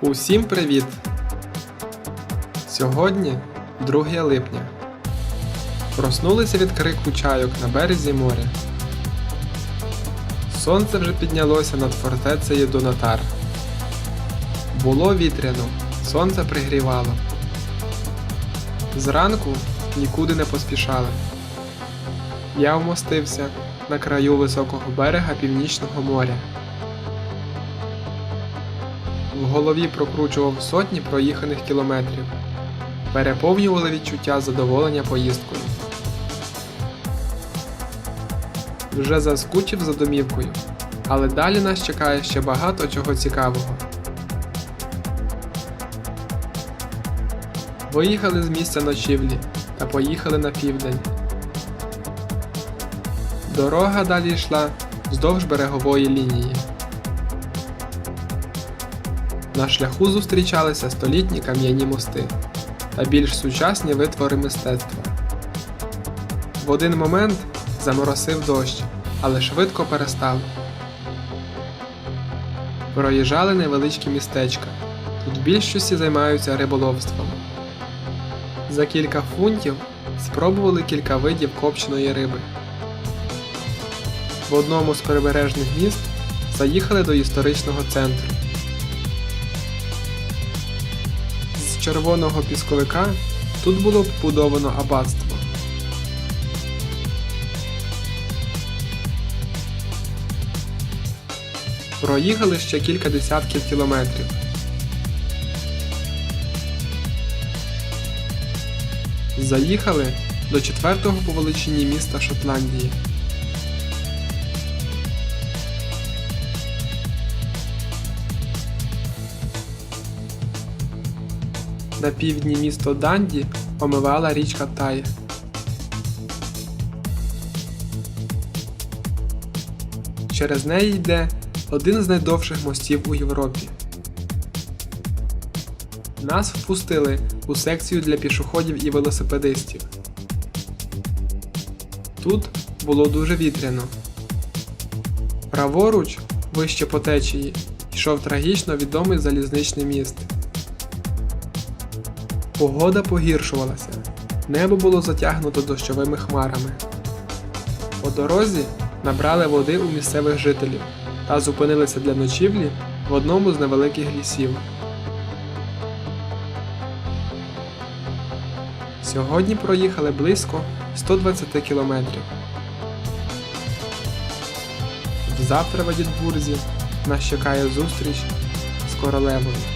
Усім привіт! Сьогодні 2 липня. Проснулися від крику чайок на березі моря. Сонце вже піднялося над фортецею Донатар. Було вітряно, сонце пригрівало. Зранку нікуди не поспішали. Я вмостився на краю високого берега Північного моря. В голові прокручував сотні проїханих кілометрів. Переповнювали відчуття задоволення поїздкою. Вже заскучив за домівкою, але далі нас чекає ще багато чого цікавого. Виїхали з місця ночівлі та поїхали на південь. Дорога далі йшла вздовж берегової лінії. На шляху зустрічалися столітні кам'яні мости та більш сучасні витвори мистецтва. В один момент заморосив дощ, але швидко перестав. Проїжджали невеличкі містечка. Тут більшості займаються риболовством. За кілька фунтів спробували кілька видів копченої риби. В одному з прибережних міст заїхали до історичного центру. Червоного пісковика тут було побудовано аббатство. Проїхали ще кілька десятків кілометрів. Заїхали до четвертого по величині міста Шотландії. На півдні місто Данді омивала річка Тає. Через неї йде один з найдовших мостів у Європі. Нас впустили у секцію для пішоходів і велосипедистів. Тут було дуже вітряно. Праворуч, вище по течії, йшов трагічно відомий залізничний міст. Погода погіршувалася. Небо було затягнуто дощовими хмарами. По дорозі набрали води у місцевих жителів та зупинилися для ночівлі в одному з невеликих лісів. Сьогодні проїхали близько 120 кілометрів. Завтра в Едінбурзі нас чекає зустріч з королевою.